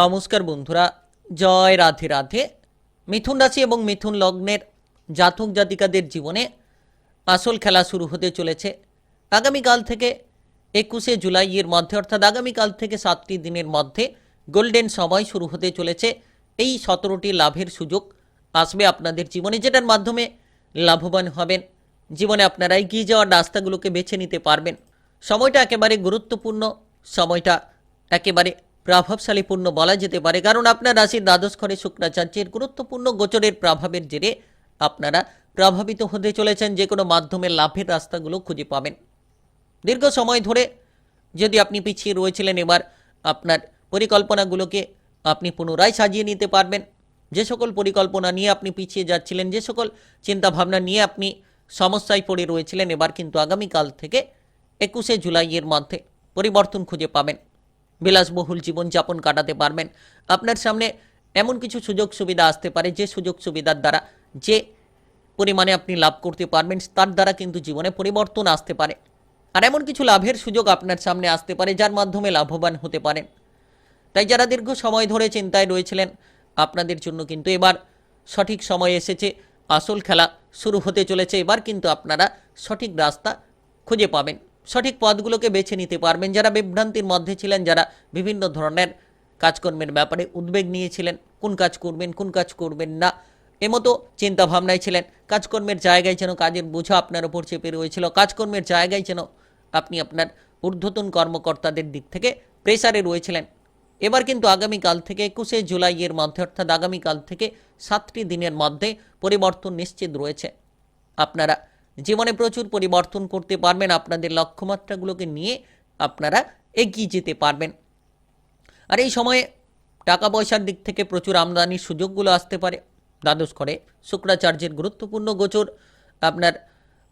নমস্কার বন্ধুরা, জয় রাধে রাধে। মিথুন রাশি এবং মিথুন লগ্নের জাতক জাতিকাদের জীবনে আসল খেলা শুরু হতে চলেছে। আগামীকাল থেকে একুশে জুলাইয়ের মধ্যে, অর্থাৎ আগামীকাল থেকে সাতটি দিনের মধ্যে গোল্ডেন সময় শুরু হতে চলেছে। এই সতেরোটি লাভের সুযোগ আসবে আপনাদের জীবনে, যেটার মাধ্যমে লাভবান হবেন। জীবনে আপনারা এগিয়ে যাওয়ার রাস্তাগুলোকে বেছে নিতে পারবেন। সময়টা একেবারে গুরুত্বপূর্ণ, সময়টা একেবারে প্রভাবশালীপূর্ণ বলা যেতে পারে, কারণ আপনার রাশির দ্বাদশ ঘরে শুক্রাচার্যের গুরুত্বপূর্ণ গোচরের প্রভাবের জেরে আপনারা প্রভাবিত হতে চলেছেন, যে কোনো মাধ্যমে লাভের রাস্তাগুলো খুঁজে পাবেন। দীর্ঘ সময় ধরে যদি আপনি পিছিয়ে রয়েছিলেন, এবার আপনার পরিকল্পনাগুলোকে আপনি পুনরায় সাজিয়ে নিতে পারবেন। যে সকল পরিকল্পনা নিয়ে আপনি পিছিয়ে যাচ্ছিলেন, যে সকল চিন্তাভাবনা নিয়ে আপনি সমস্যায় পড়ে রয়েছিলেন, এবার কিন্তু আগামীকাল থেকে একুশে জুলাইয়ের মধ্যে পরিবর্তন খুঁজে পাবেন। বিলাসবহুল জীবনযাপন কাটাতে পারবেন। আপনার সামনে এমন কিছু সুযোগ সুবিধা আসতে পারে, যে সুযোগ সুবিধার দ্বারা যে পরিমাণে আপনি লাভ করতে পারবেন, তার দ্বারা কিন্তু জীবনে পরিবর্তন আসতে পারে। আর এমন কিছু লাভের সুযোগ আপনার সামনে আসতে পারে, যার মাধ্যমে লাভবান হতে পারেন। তাই যারা দীর্ঘ সময় ধরে চিন্তায় রয়েছিলেন, আপনাদের জন্য কিন্তু এবার সঠিক সময় এসেছে, আসল খেলা শুরু হতে চলেছে, এবার কিন্তু আপনারা সঠিক রাস্তা খুঁজে পাবেন। সঠিক পথগুলোকে বেছে নিতে পারবেন। যারা বিভ্রান্তির মধ্যে ছিলেন, যারা বিভিন্ন ধরনের কাজকর্মের ব্যাপারে উদ্বেগ নিয়েছিলেন, কোন কাজ করবেন, কোন কাজ করবেন না, এমতো চিন্তা ভাবনায় ছিলেন। কাজকর্মের জায়গায় যেন কাজের বোঝা আপনার ওপর চেপে রয়েছিল। কাজকর্মের জায়গায় যেন আপনি আপনার ঊর্ধ্বতন কর্মকর্তাদের দিক থেকে প্রেসারে রয়েছিলেন। এবার কিন্তু আগামীকাল থেকে, একুশে জুলাইয়ের মধ্যে, অর্থাৎ আগামীকাল থেকে সাতটি দিনের মধ্যে পরিবর্তন নিশ্চিত রয়েছে। আপনারা জীবনে প্রচুর পরিবর্তন করতে পারবেন, আপনাদের লক্ষ্যমাত্রাগুলোকে নিয়ে আপনারা এগিয়ে যেতে পারবেন। আর এই সময়ে টাকা পয়সার দিক থেকে প্রচুর আমদানির সুযোগগুলো আসতে পারে। দ্বাদশ করে শুক্রাচার্যের গুরুত্বপূর্ণ গোচর, আপনার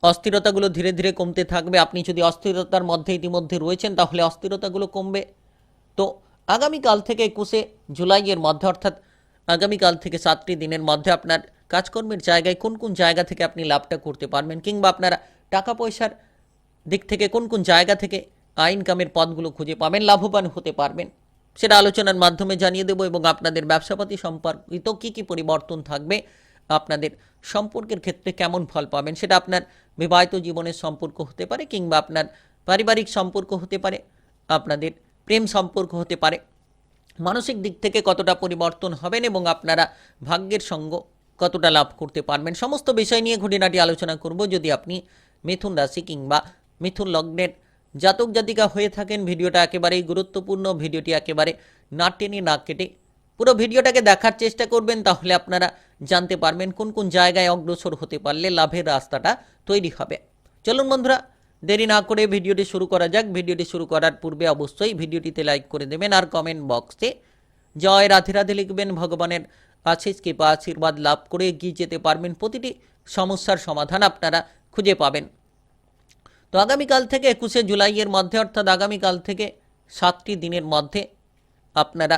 অস্থিরতাগুলো ধীরে ধীরে কমতে থাকবে। আপনি যদি অস্থিরতার মধ্যে ইতিমধ্যে রয়েছেন, তাহলে অস্থিরতাগুলো কমবে। তো আগামীকাল থেকে একুশে জুলাইয়ের মধ্যে, অর্থাৎ আগামীকাল থেকে সাতটি দিনের মধ্যে আপনার কাজকর্মের জায়গায় কোন কোন জায়গা থেকে আপনি লাভটা করতে পারবেন কিংবা আপনারা টাকা পয়সার দিক থেকে কোন কোন জায়গা থেকে ইনকামের পথগুলো খুঁজে পাবেন, লাভবান হতে পারবেন। সেটা আলোচনার মাধ্যমে জানিয়ে দেবো এবং আপনাদের ব্যবসাপাতি সম্পর্কিত কী কী পরিবর্তন থাকবে, আপনাদের সম্পর্কের ক্ষেত্রে কেমন ফল পাবেন, সেটা আপনার বিবাহিত জীবনের সম্পর্ক হতে পারে কিংবা আপনার পারিবারিক সম্পর্ক হতে পারে, আপনাদের প্রেম সম্পর্ক হতে পারে। মানসিক দিক থেকে কতটা পরিবর্তন হবেন এবং আপনারা ভাগ্যের সঙ্গ কতটা লাভ করতে পারবেন? সমস্ত বিষয় নিয়ে ঘুটিনাটি আলোচনা করব। যদি আপনি মিথুন রাশি কিংবা মিথুন লগ্নের জাতক জাতিকা হয়ে থাকেন, ভিডিওটা একেবারেই গুরুত্বপূর্ণ, ভিডিওটি একেবারে না টেনে না কেটে পুরো ভিডিওটাকে দেখার চেষ্টা করবেন, তাহলে আপনারা জানতে পারবেন কোন কোন জায়গায় অগ্রসর হতে পারলে লাভের রাস্তাটা তৈরি হবে। চলুন বন্ধুরা, দেরি না করে ভিডিওটি শুরু করা যাক। ভিডিওটি শুরু করার পূর্বে অবশ্যই ভিডিওটিতে লাইক করে দেবেন আর কমেন্ট বক্সে জয় রাধে রাধে লিখবেন। ভগবানের আশিস বা আশীর্বাদ লাভ করে এগিয়ে যেতে পারবেন প্রতিটি সমস্যার সমাধান আপনারা খুঁজে পাবেন। তো আগামীকাল থেকে একুশে জুলাইয়ের মধ্যে অর্থাৎ আগামীকাল থেকে সাতটি দিনের মধ্যে আপনারা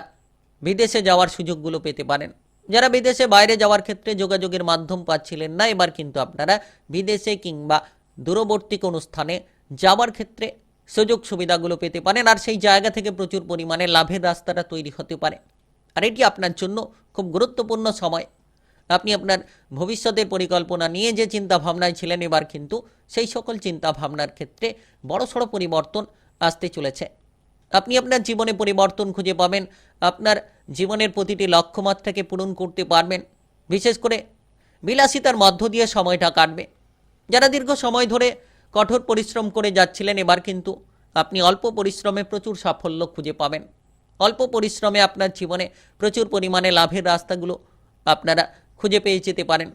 বিদেশে যাওয়ার সুযোগগুলো পেতে পারেন। যারা বিদেশে বাইরে যাওয়ার ক্ষেত্রে যোগাযোগের মাধ্যম পাচ্ছিলেন না, এবার কিন্তু আপনারা বিদেশে কিংবা দূরবর্তী কোনো স্থানে যাওয়ার ক্ষেত্রে সুযোগ সুবিধাগুলো পেতে পারেন। আর সেই জায়গা থেকে প্রচুর পরিমাণে লাভের রাস্তাটা তৈরি হতে পারে। আর এটি আপনার জন্য খুব গুরুত্বপূর্ণ সময়। আপনি আপনার ভবিষ্যতের পরিকল্পনা নিয়ে যে চিন্তা ভাবনায় ছিলেন এবার কিন্তু সেই সকল চিন্তা ভাবনার ক্ষেত্রে বড়সড় পরিবর্তন আসতে চলেছে। আপনি আপনার জীবনে পরিবর্তন খুঁজে পাবেন, আপনার জীবনের প্রতিটি লক্ষ্যমাত্রাকে পূরণ করতে পারবেন। বিশেষ করে বিলাসিতার মধ্য দিয়ে সময়টা কাটবে। যারা দীর্ঘ সময় ধরে কঠোর পরিশ্রম করে যাচ্ছিলেন, এবার কিন্তু আপনি অল্প পরিশ্রমে প্রচুর সাফল্য খুঁজে পাবেন। অল্প পরিশ্রমে আপনার জীবনে প্রচুর পরিমাণে লাভের রাস্তাগুলো আপনারা খুঁজে পেয়ে যেতে পারেন।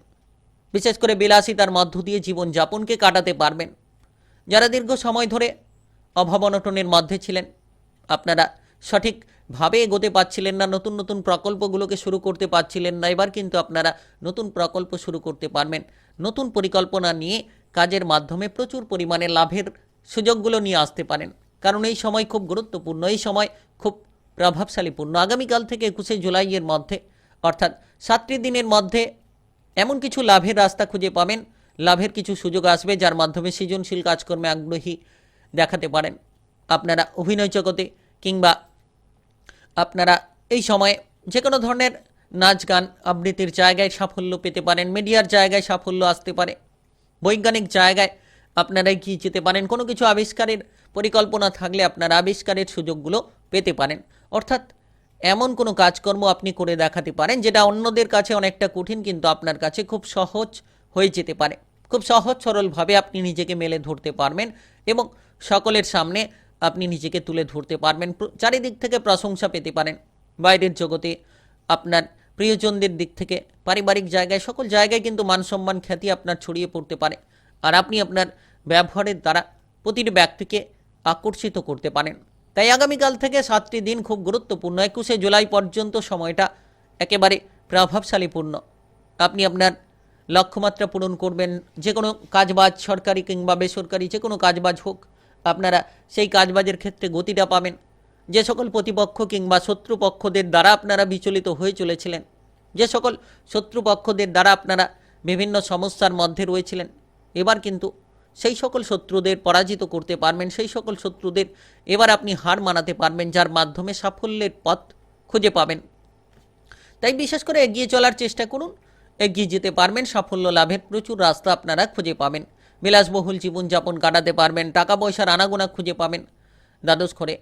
বিশেষ করে বিলাসিতার মধ্য দিয়ে জীবনযাপনকে কাটাতে পারবেন। যারা দীর্ঘ সময় ধরে অভাব অনটনের মধ্যে ছিলেন, আপনারা সঠিকভাবে এগোতে পারছিলেন না, নতুন নতুন প্রকল্পগুলোকে শুরু করতে পারছিলেন না, এবার কিন্তু আপনারা নতুন প্রকল্প শুরু করতে পারবেন। নতুন পরিকল্পনা নিয়ে কাজের মাধ্যমে প্রচুর পরিমাণে লাভের সুযোগগুলো নিয়ে আসতে পারেন। কারণ এই সময় খুব গুরুত্বপূর্ণ, এই সময় খুব প্রভাবশালীপূর্ণ আগামীকাল থেকে একুশে জুলাইয়ের মধ্যে, অর্থাৎ সাতটি দিনের মধ্যে এমন কিছু লাভের রাস্তা খুঁজে পাবেন। লাভের কিছু সুযোগ আসবে যার মাধ্যমে সৃজনশীল কাজকর্মে আগ্রহী দেখাতে পারেন আপনারা অভিনয় জগতে কিংবা আপনারা এই সময়ে যে কোনো ধরনের নাচ, গান আবৃত্তির জায়গায় সাফল্য পেতে পারেন, মিডিয়ার জায়গায় সাফল্য আসতে পারে, বৈজ্ঞানিক জায়গায় আপনারা এগিয়ে যেতে পারেন। কোনো কিছু আবিষ্কারের পরিকল্পনা থাকলে আপনারা আবিষ্কারের সুযোগগুলো পেতে পারেন। অর্থাৎ এমন কোনো কাজকর্ম আপনি করে দেখাতে পারেন যেটা অন্যদের কাছে অনেকটা কঠিন কিন্তু আপনার কাছে খুব সহজ হয়ে যেতে পারে। খুব সহজ সরলভাবে আপনি নিজেকে মেলে ধরতে পারবেন এবং সকলের সামনে আপনি নিজেকে তুলে ধরতে পারবেন। প্র- চারিদিক থেকে প্রশংসা পেতে পারেন। বাইরের জগতে আপনার প্রিয়জনদের দিক থেকে, পারিবারিক জায়গায়, সকল জায়গায় কিন্তু মান সম্মান খ্যাতি আপনার ছড়িয়ে পড়তে পারে। আর আপনি আপনার ব্যবহারের দ্বারা প্রতিটি ব্যক্তিকে আকর্ষিত করতে পারেন। তাই আগামীকাল থেকে সাতটি দিন খুব গুরুত্বপূর্ণ। একুশে জুলাই পর্যন্ত সময়টা একেবারে প্রভাবশালীপূর্ণ আপনি আপনার লক্ষ্যমাত্রা পূরণ করবেন, যে কোনো কাজবাজ সরকারি কিংবা বেসরকারি, যে কোনো কাজবাজ হোক, আপনারা সেই কাজবাজের ক্ষেত্রে গতিটা পাবেন। যে সকল প্রতিপক্ষ কিংবা শত্রুপক্ষদের দ্বারা আপনারা বিচলিত হয়ে চলেছিলেন, যে সকল শত্রুপক্ষদের দ্বারা আপনারা বিভিন্ন সমস্যার মধ্যে রয়েছিলেন, এবার কিন্তু সেই সকল শত্রুদের পরাজিত করতে পারবেন, সেই সকল শত্রুদের এবার আপনি হার মানাতে পারবেন, যার মাধ্যমে সাফল্যের পথ খুঁজে পাবেন। তাই বিশেষ করে এগিয়ে চলার চেষ্টা করুন, এগিয়ে যেতে পারবেন, সাফল্য লাভের প্রচুর রাস্তা আপনারা খুঁজে পাবেন। বিলাসবহুল জীবনযাপন কাটাতে পারবেন টাকা পয়সার আনাগোনা খুঁজে পাবেন। দ্বাদশ ঘরে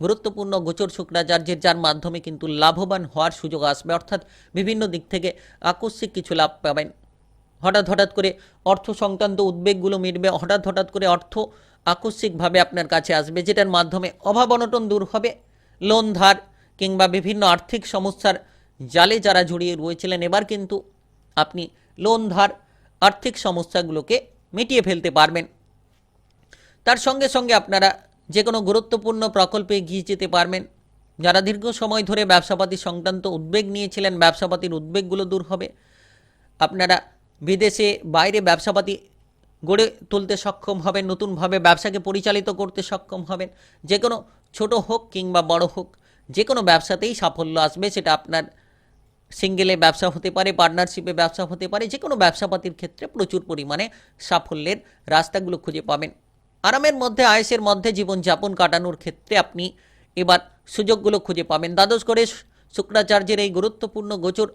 গুরুত্বপূর্ণ গোচর শুক্রাচার্যের, যার মাধ্যমে কিন্তু লাভবান হওয়ার সুযোগ আসবে, অর্থাৎ বিভিন্ন দিক থেকে আকস্মিক কিছু লাভ পাবেন। হঠাৎ হঠাৎ করে অর্থ সংক্রান্ত উদ্বেগগুলো মিটবে, হঠাৎ হঠাৎ করে অর্থ আকস্মিকভাবে আপনার কাছে আসবে, যেটার মাধ্যমে অভাব অনটন দূর হবে। লোন ধার কিংবা বিভিন্ন আর্থিক সমস্যার জালে যারা জড়িয়ে রয়েছিলেন, এবার কিন্তু আপনি লোন ধার, আর্থিক সমস্যাগুলোকে মিটিয়ে ফেলতে পারবেন। তার সঙ্গে সঙ্গে আপনারা যে কোনো গুরুত্বপূর্ণ প্রকল্পে এগিয়ে যেতে পারবেন। যারা দীর্ঘ সময় ধরে ব্যবসাপাতি সংক্রান্ত উদ্বেগ নিয়েছিলেন, ব্যবসাপাতির উদ্বেগগুলো দূর হবে। আপনারা বিদেশে বাইরে ব্যবসাপাতি গড়ে তুলতে সক্ষম হবেন, নতুনভাবে ব্যবসাকে পরিচালিত করতে সক্ষম হবেন। যে কোনো ছোট হোক কিংবা বড় হোক যে কোনো ব্যবসাতেই সাফল্য আসবে, সেটা আপনার সিঙ্গেলে ব্যবসা হতে পারে, পার্টনারশিপে ব্যবসা হতে পারে যে কোনো ব্যবসাপাতির ক্ষেত্রে প্রচুর পরিমাণে সাফল্যের রাস্তাগুলো খুঁজে পাবেন। আরামের মধ্যে, আয়েসের মধ্যে জীবনযাপন কাটানোর ক্ষেত্রে আপনি এবার সুযোগগুলো খুঁজে পাবেন। দ্বাদশ করে শুক্রাচার্যের এই গুরুত্বপূর্ণ গোচর,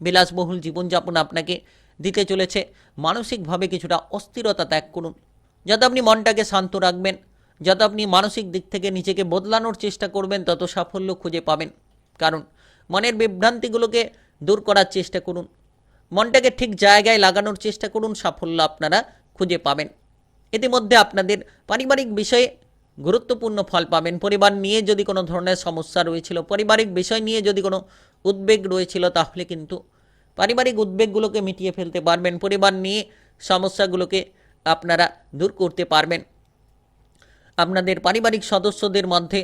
বিলাসবহুল জীবনযাপন আপনাকে দিতে চলেছে। মানসিকভাবে কিছুটা অস্থিরতা ত্যাগ করুন। যাতে আপনি মনটাকে শান্ত রাখবেন, যত আপনি মানসিক দিক থেকে নিজেকে বদলানোর চেষ্টা করবেন, তত সাফল্য খুঁজে পাবেন। কারণ, মনের বিভ্রান্তিগুলোকে দূর করার চেষ্টা করুন। মনটাকে ঠিক জায়গায় লাগানোর চেষ্টা করুন, সাফল্য আপনারা খুঁজে পাবেন। ইতিমধ্যে আপনাদের পারিবারিক বিষয়ে গুরুত্বপূর্ণ ফল পাবেন। পরিবার নিয়ে যদি কোনো ধরনের সমস্যা রয়েছিল, পারিবারিক বিষয় নিয়ে যদি কোনো উদ্বেগ রয়েছিল, তাহলে কিন্তু পারিবারিক উদ্বেগগুলোকে মিটিয়ে ফেলতে পারবেন, পরিবার নিয়ে সমস্যাগুলোকে আপনারা দূর করতে পারবেন। আপনাদের পারিবারিক সদস্যদের মধ্যে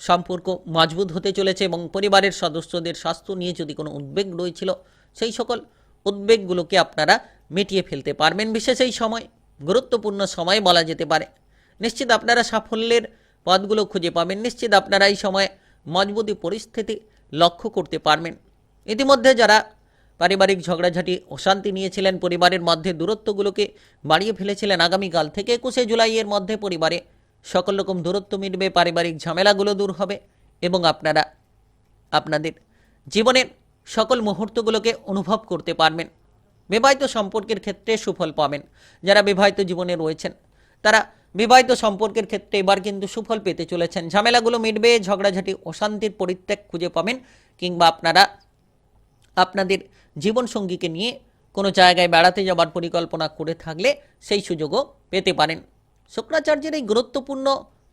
সম্পর্ক মজবুত হতে চলেছে এবং পরিবারের সদস্যদের স্বাস্থ্য নিয়ে যদি কোনো উদ্বেগ রয়েছিল, সেই সকল উদ্বেগগুলোকে আপনারা মিটিয়ে ফেলতে পারবেন। বিশেষ এই সময়, গুরুত্বপূর্ণ সময় বলা যেতে পারে। নিশ্চিত আপনারা সাফল্যের পদগুলো খুঁজে পাবেন। নিশ্চিত আপনারা এই সময় মজবুতি পরিস্থিতি লক্ষ্য করতে পারবেন। ইতিমধ্যে যারা পারিবারিক ঝগড়াঝাটি অশান্তি নিয়েছিলেন পরিবারের মধ্যে দূরত্বগুলোকে বাড়িয়ে ফেলেছিলেন আগামীকাল থেকে একুশে জুলাইয়ের মধ্যে পরিবারে সকল রকম দূরত্ব মিটবে, পারিবারিক ঝামেলাগুলো দূর হবে এবং আপনারা আপনাদের জীবনের সকল মুহূর্তগুলোকে অনুভব করতে পারবেন। বিবাহিত সম্পর্কের ক্ষেত্রে সুফল পাবেন। যারা বিবাহিত জীবনে রয়েছেন, তারা বিবাহিত সম্পর্কের ক্ষেত্রে এবার কিন্তু সুফল পেতে চলেছেন। ঝামেলাগুলো মিটবে, ঝগড়াঝাটি অশান্তির পরিত্যাগ খুঁজে পাবেন কিংবা আপনারা আপনাদের জীবনসঙ্গীকে নিয়ে কোনো জায়গায় বেড়াতে যাবার পরিকল্পনা করে থাকলে সেই সুযোগও পেতে পারেন। শুক্রাচার্যের এই গুরুত্বপূর্ণ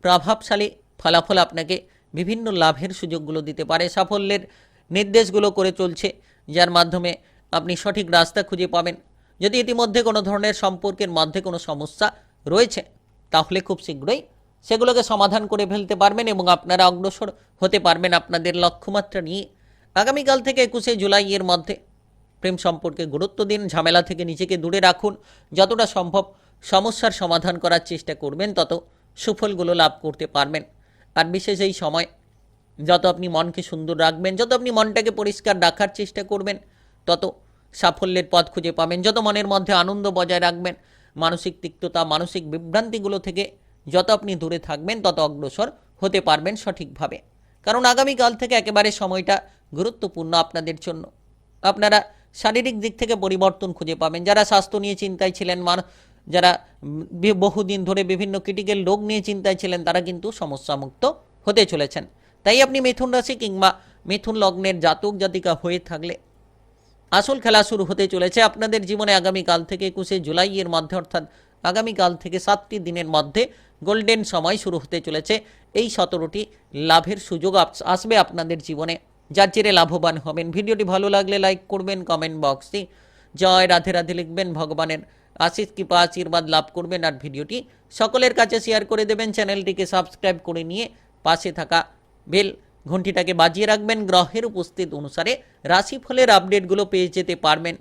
প্রভাবশালী ফলাফল আপনাকে বিভিন্ন লাভের সুযোগগুলো দিতে পারে, সাফল্যের নির্দেশগুলো করে চলছে, যার মাধ্যমে আপনি সঠিক রাস্তা খুঁজে পাবেন। যদি ইতিমধ্যে কোনো ধরনের সম্পর্কের মধ্যে কোনো সমস্যা রয়েছে, তাহলে খুব শীঘ্রই সেগুলোকে সমাধান করে ফেলতে পারবেন এবং আপনারা অগ্রসর হতে পারবেন আপনাদের লক্ষ্যমাত্রা নিয়ে। আগামীকাল থেকে একুশে জুলাই এর মধ্যে প্রেম সম্পর্কে গুরুত্ব দিন, ঝামেলা থেকে নিজেকে দূরে রাখুন। যতটা সম্ভব সমস্যার সমাধান করার চেষ্টা করবেন, তত সুফলগুলো লাভ করতে পারবেন। আর বিশেষ এই সময় যত আপনি মনকে সুন্দর রাখবেন, যত আপনি মনটাকে পরিষ্কার রাখার চেষ্টা করবেন, তত সাফল্যের পথ খুঁজে পাবেন। যত মনের মধ্যে আনন্দ বজায় রাখবেন, মানসিক তিক্ততা, মানসিক বিভ্রান্তিগুলো থেকে যত আপনি দূরে থাকবেন, তত অগ্রসর হতে পারবেন সঠিকভাবে। কারণ আগামীকাল থেকে একেবারে সময়টা গুরুত্বপূর্ণ আপনাদের জন্য। আপনারা শারীরিক দিক থেকে পরিবর্তন খুঁজে পাবেন। যারা স্বাস্থ্য নিয়ে চিন্তায় ছিলেন মান যারা বহুদিন ধরে বিভিন্ন ক্রিটিক্যাল রোগ নিয়ে চিন্তায় ছিলেন, তারা কিন্তু সমস্যামুক্ত হতে চলেছেন। তাই আপনি মিথুন রাশি কিংবা মিথুন লগ্নের জাতক, জাতিকা হয়ে থাকলে আসল খেলা শুরু হতে চলেছে। আপনাদের জীবনে আগামীকাল থেকে একুশে জুলাইয়ের মধ্যে, অর্থাৎ আগামীকাল থেকে সাতটি দিনের মধ্যে গোল্ডেন সময় শুরু হতে চলেছে। এই সতেরোটি লাভের সুযোগ আসবে আপনাদের জীবনে। যার জেরে লাভবান হবেন। ভিডিওটি ভালো লাগলে লাইক করবেন, কমেন্ট বক্সে জয় রাধে রাধে লিখবেন, ভগবানের আশিস কৃপা, আশীর্বাদ লাভ করবেন আর ভিডিওটি সকলের কাছে শেয়ার করে দেবেন। চ্যানেলটিকে সাবস্ক্রাইব করে নিয়ে পাশে থাকা বেল ঘণ্টিটাকে বাজিয়ে রাখবেন। গ্রহের উপস্থিত অনুসারে রাশিফলের আপডেটগুলো পেয়ে যেতে পারবেন।